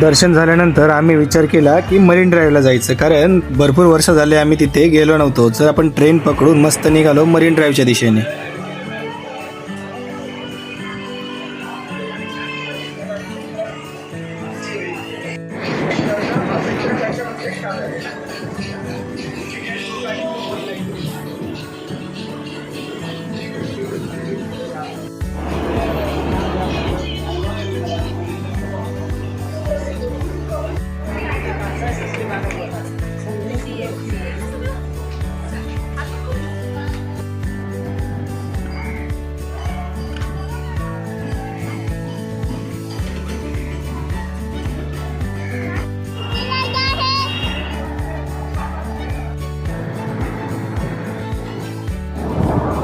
दर्शन झाल्यानंतर आम्ही विचार केला की मरीन ड्राईव्हला जायचं. कारण भरपूर वर्ष झाले आम्ही तिथे गेलो नव्हतो. जर आपण ट्रेन पकडून मस्त निघालो मरीन ड्राईव्हच्या दिशेने.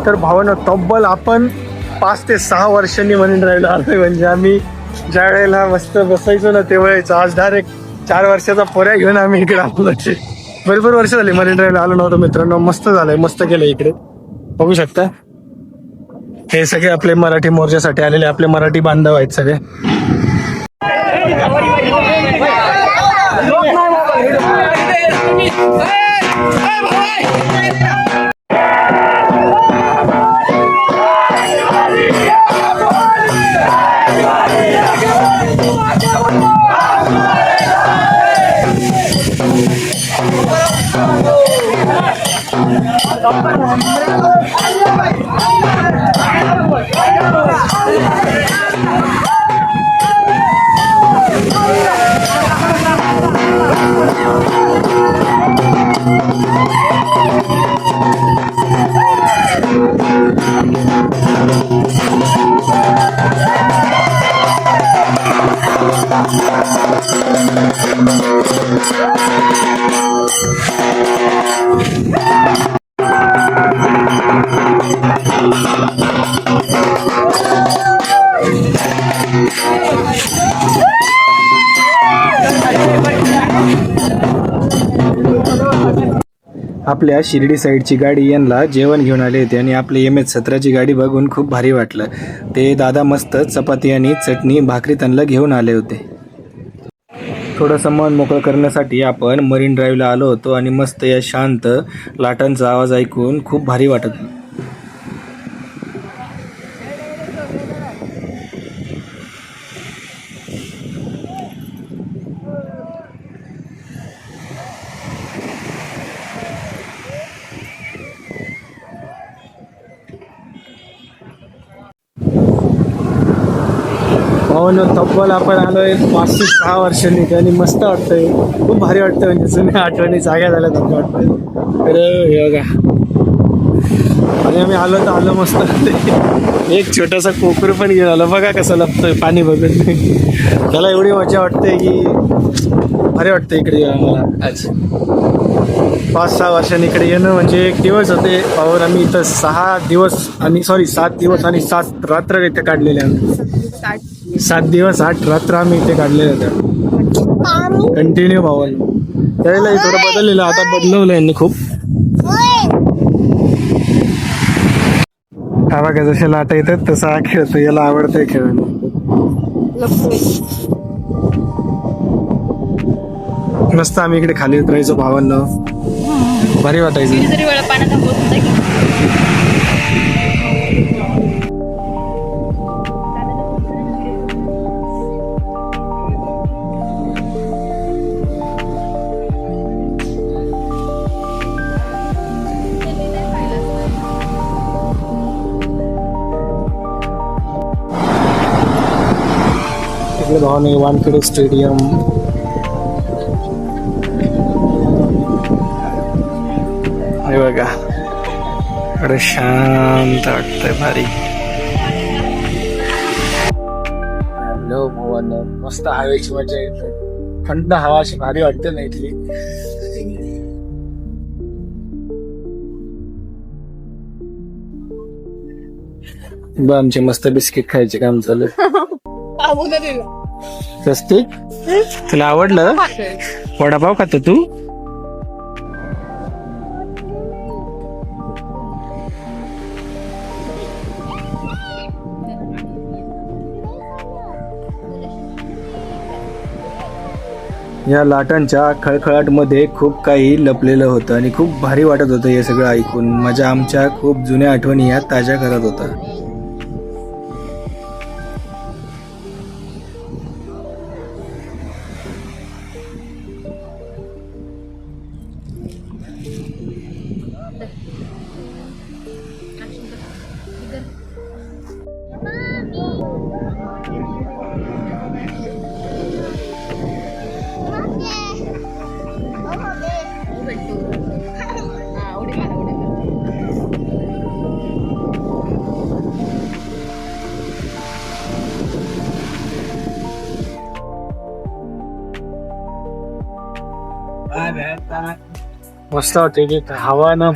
तर भावना तब्बल आपण पाच ते सहा वर्षांनी मरीन ड्राईव्हला आलोय म्हणजे आम्ही ज्या वेळेला मस्त बसायचो ना तेव्हा आज डायरेक्ट चार वर्षाचा पर्याय घेऊन आम्ही इकडे आलो भरपूर वर्ष झाली मरीन ड्राईव्हला आलो नव्हतो मित्रांनो. मस्त झालंय मस्त केलंय इकडे. बघू शकता. हे सगळे आपले मराठी मोर्चासाठी आलेले आपले मराठी बांधव आहेत सगळे. Toma, आपल्या शिर्डी साईडची गाडी यांना जेवण घेऊन आले होते आणि आपली एम एच सतराची गाडी बघून खूप भारी वाटलं. ते दादा मस्त चपाती आणि चटणी भाकरी त्यांना घेऊन आले होते. थोडंसं मन मोकळं करण्यासाठी आपण मरीन ड्राईव्हला आलो होतो आणि मस्त या शांत लाटांचा आवाज ऐकून खूप भारी वाटत पवन तब्बल आपण आलोय पाच ते सहा वर्षांनी. आणि मस्त वाटतंय. खूप भारी वाटतं म्हणजे जुन्या आठवणी जाग्या झाल्यात असं वाटतंय. अरे हे बघा. आणि आम्ही आलो तर आलो मस्त. एक छोटासा कोकरू पण घेऊन आलो. बघा कसं लपतोय पाणी बघत त्याला एवढी मजा वाटते की भारी वाटतं इकडे मला आज पाच सहा वर्षांनी इकडे येणं म्हणजे एक दिवस होते. पाहून आम्ही इथं सहा दिवस आणि सॉरी सात दिवस आणि सात रात्र इथे काढलेले आम्ही. सात दिवस आठ रात्र आम्ही इथे काढले होत्या कंटिन्यू भावन त्यावेळेला थोडं बदललेलं आता बदलवलं यांनी खूप. हा बघा जसे लाटा येतात तसा हा खेळतो याला आवडतंय खेळायला मस्त आम्ही इकडे खाली उतरायचो भावांना. भारी वाटायचं. भावाने वानखेडे स्टेडियम. हे बघा. इकडे शांत वाटतंय भारी. हॅलो भवन मस्त हवेची मजा येते. थंड हवा अशी भारी वाटते ना इथली. बा आमचे मस्त बिस्किट खायचे काम चालू आहे. तुला आवडलं? वडापाव खातो तू? या लाटांच्या खळखळाटमध्ये खूप काही लपलेलं होतं आणि खूप भारी वाटत होतं हे सगळं ऐकून. माझ्या आमच्या खूप जुन्या आठवणी या ताज्या करत होता. मस्त वाटते की हवा ना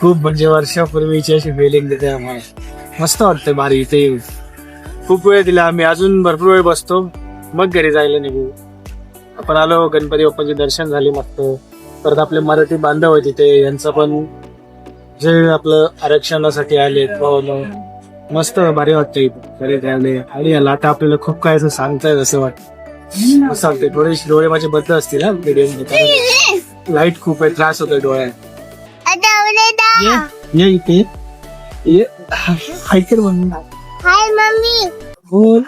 खूप म्हणजे वर्षापूर्वीची अशी फिलिंग देते आम्हाला. मस्त वाटतंय भारी इथे येऊन खूप वेळ दिला आम्ही. अजून भरपूर वेळ बसतो. मग घरी जायला निघू. आपण आलो गणपती बाप्पाचे दर्शन झाले मस्त. परत आपले मराठी बांधव आहेत तिथे यांचं पण जे आपलं आरक्षणासाठी आले भावनो मस्त भारी वाटतं इथे घरी आले आणि या लाटा आपल्याला खूप काय असं सांगतायत असं वाटतं. मस्त वाटते डोळे डोळे माझे बद्द असतील ना व्हिडिओ लाइट खूप आहे त्रास होतोय डोळ्यात. ये इथे. हाय कर म्हणून हाय मम्मी. बोल.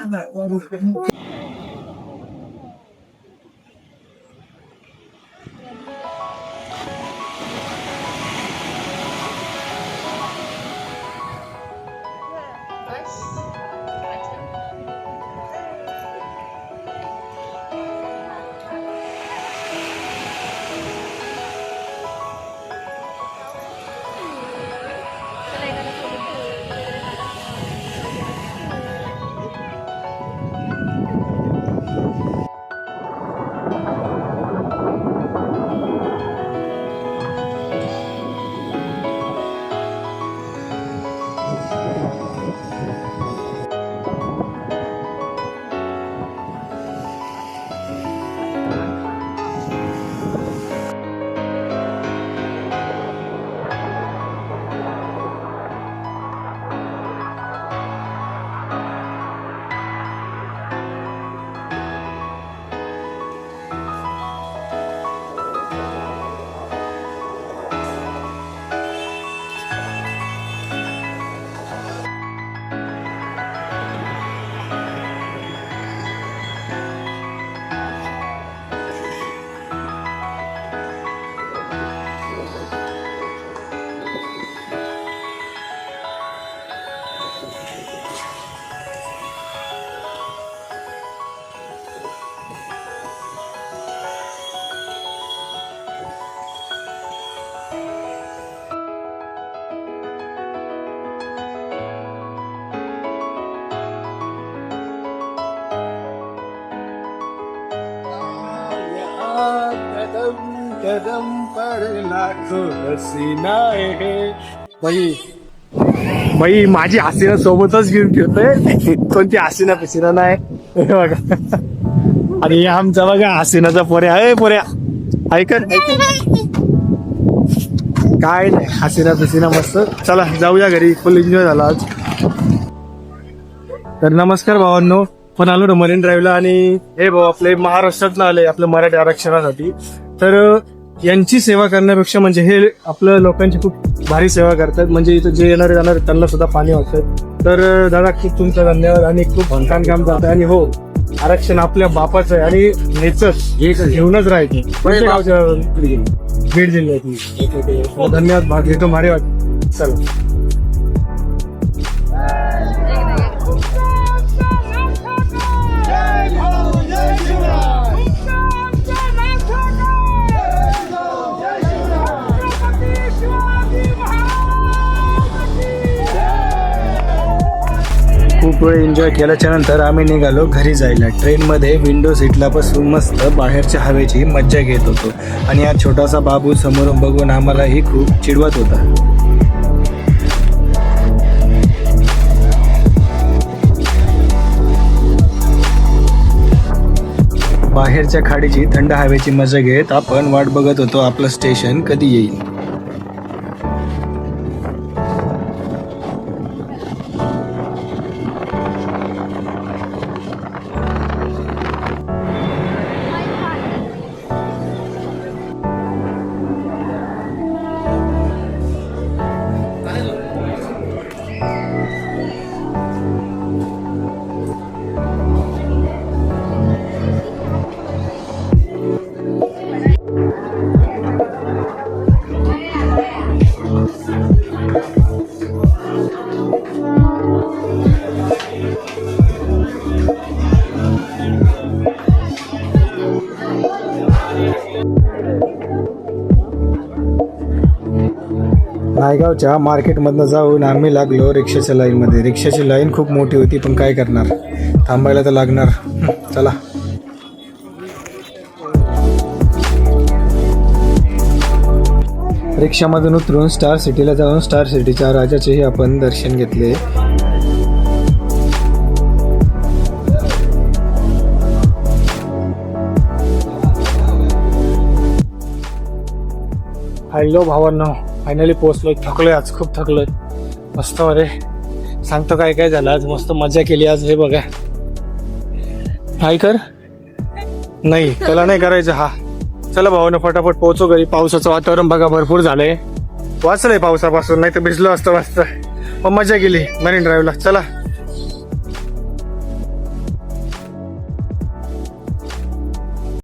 कदम कदम पर लाखो हसीना है. बाई. बाई माझी हसीना सोबतच घेऊन फिरतोय. कोणती हसीना पिसीना नाही. बघा. आणि हे आमचा बघा हसीनाचा पोऱ्या. अय पोऱ्या. ऐकन काय नाही हसीना पिसीना मस्त. चला जाऊया घरी. फुल एन्जॉय झाला आज. तर नमस्कार भावांनो. पण आलो ना मरीन ड्राईव्हला आणि हे भाऊ आपले महाराष्ट्रात आले आपलं मराठी आरक्षणासाठी. तर यांची सेवा करण्यापेक्षा म्हणजे हे आपल्या लोकांची खूप भारी सेवा करतात. म्हणजे इथं जे येणारे जाणारे त्यांना सुद्धा पाणी वाटतं तर दादा खूप तुमचा धन्यवाद आणि खूप छान काम करताय आणि हो आरक्षण आपल्या बापाचं आहे आणि नेचर घेऊनच राहायचं कोणत्या गावच्या बीड जिल्ह्यात हो, धन्यवाद. भाग घेतो. भारी वाटत चला. खूप वेळ एन्जॉय केल्याच्यानंतर आम्ही निघालो घरी जायला. ट्रेनमध्ये विंडो सीटला बसून मस्त बाहेरच्या हवेची मज्जा घेत होतो. आणि हा छोटासा बाबू समोरून बघून आम्हालाही खूप चिडवत होता. बाहेरच्या खाडीची थंड हवेची मजा घेत आपण वाट बघत होतो आपलं स्टेशन कधी येईल. नायगावच्या मार्केटमधनं जाऊन आम्ही लागलो रिक्षाच्या लाईनमध्ये. रिक्षाची लाईन खूप मोठी होती पण काय करणार? थांबायला तर लागणार. चला. रिक्षामधून उतरून स्टार सिटीला जाऊन स्टार सिटीच्या राजाचेही आपण दर्शन घेतले. हॅलो भावांनो फायनली पोहोचलोय. थकलोय आज खूप थकलोय. मस्त अरे सांगतो काय काय झालं आज. मस्त मजा केली आज हे बघा. हाय कर. नाही त्याला नाही करायचं हा. चला भावानं फटाफट पोहोचू घरी. पावसाचं वातावरण बघा भरपूर झालंय. वाचलंय पावसापासून नाही तर भिजलो असतं मस्त. मग मजा केली मरीन ड्राईव्हला चला.